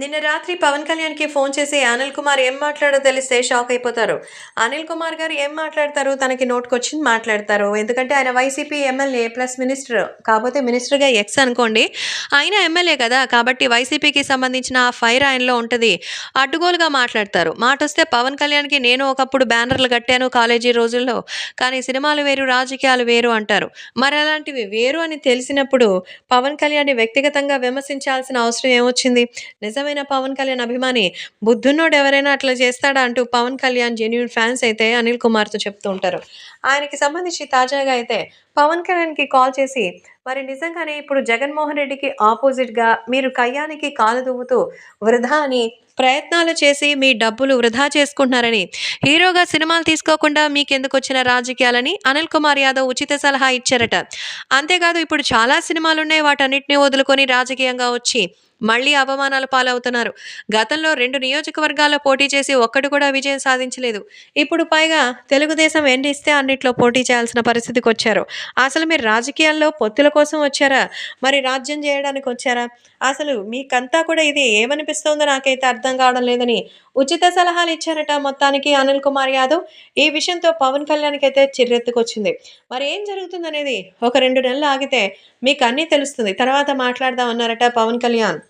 నిన్న రాత్రి పవన్ కళ్యాణ్కి ఫోన్ చేసి అనిల్ కుమార్ ఏం మాట్లాడో తెలిస్తే షాక్ అయిపోతారు. అనిల్ కుమార్ గారు ఏం మాట్లాడతారు? తనకి నోట్కొచ్చింది మాట్లాడతారు. ఎందుకంటే ఆయన వైసీపీ ఎమ్మెల్యే ప్లస్ మినిస్టర్ కాకపోతే మినిస్టర్గా ఎక్స్ అనుకోండి ఆయన ఎమ్మెల్యే కదా కాబట్టి వైసీపీకి సంబంధించిన ఆ ఫైర్ ఆయనలో ఉంటుంది. అడ్డుగోలుగా మాట్లాడతారు. మాట వస్తే పవన్ కళ్యాణ్కి నేను ఒకప్పుడు బ్యానర్లు కట్టాను కాలేజీ రోజుల్లో కానీ సినిమాలు వేరు రాజకీయాలు వేరు అంటారు. మరి అలాంటివి వేరు అని తెలిసినప్పుడు పవన్ కళ్యాణ్ని వ్యక్తిగతంగా విమర్శించాల్సిన అవసరం ఏమొచ్చింది? నిజమైన పవన్ కళ్యాణ్ అభిమాని. బుద్ధున్నోడు ఎవరైనా అట్లా చేస్తాడా అంటూ పవన్ కళ్యాణ్ జెన్యున్ ఫ్యాన్స్ అయితే అనిల్ కుమార్తో చెప్తూ ఉంటారు. ఆయనకి సంబంధించి తాజాగా అయితే పవన్ కళ్యాణ్కి కాల్ చేసి మరి నిజంగానే ఇప్పుడు జగన్మోహన్ రెడ్డికి ఆపోజిట్గా మీరు కయ్యానికి కాలు దువ్వుతూ వృధా అని ప్రయత్నాలు చేసి మీ డబ్బులు వృధా చేసుకుంటున్నారని హీరోగా సినిమాలు తీసుకోకుండా మీకెందుకు వచ్చిన రాజకీయాలని అనిల్ కుమార్ యాదవ్ ఉచిత సలహా ఇచ్చారట. అంతేకాదు ఇప్పుడు చాలా సినిమాలు ఉన్నాయి వాటన్నిటిని వదులుకొని రాజకీయంగా వచ్చి మళ్ళీ అవమానాల పాలవుతున్నారు. గతంలో రెండు నియోజకవర్గాల్లో పోటీ చేసి ఒక్కడు కూడా విజయం సాధించలేదు. ఇప్పుడు పైగా తెలుగుదేశం ఎండిస్తే అన్నిట్లో పోటీ చేయాల్సిన పరిస్థితికి వచ్చారు అసలు మీరు రాజకీయాల్లో పొత్తుల కోసం వచ్చారా? మరి రాజ్యం చేయడానికి వచ్చారా? అసలు మీకంతా కూడా ఇది ఏమనిపిస్తోందో నాకైతే అర్థం కావడం లేదని ఉచిత సలహాలు ఇచ్చారట మొత్తానికి అనిల్ కుమార్ యాదవ్. ఈ విషయంతో పవన్ కళ్యాణ్కి అయితే చిర్రెత్తుకొచ్చింది. మరి ఏం జరుగుతుందనేది ఒక రెండు నెలలు ఆగితే మీకు అన్నీ తెలుస్తుంది. తర్వాత మాట్లాడదాం అన్నారట పవన్ కళ్యాణ్.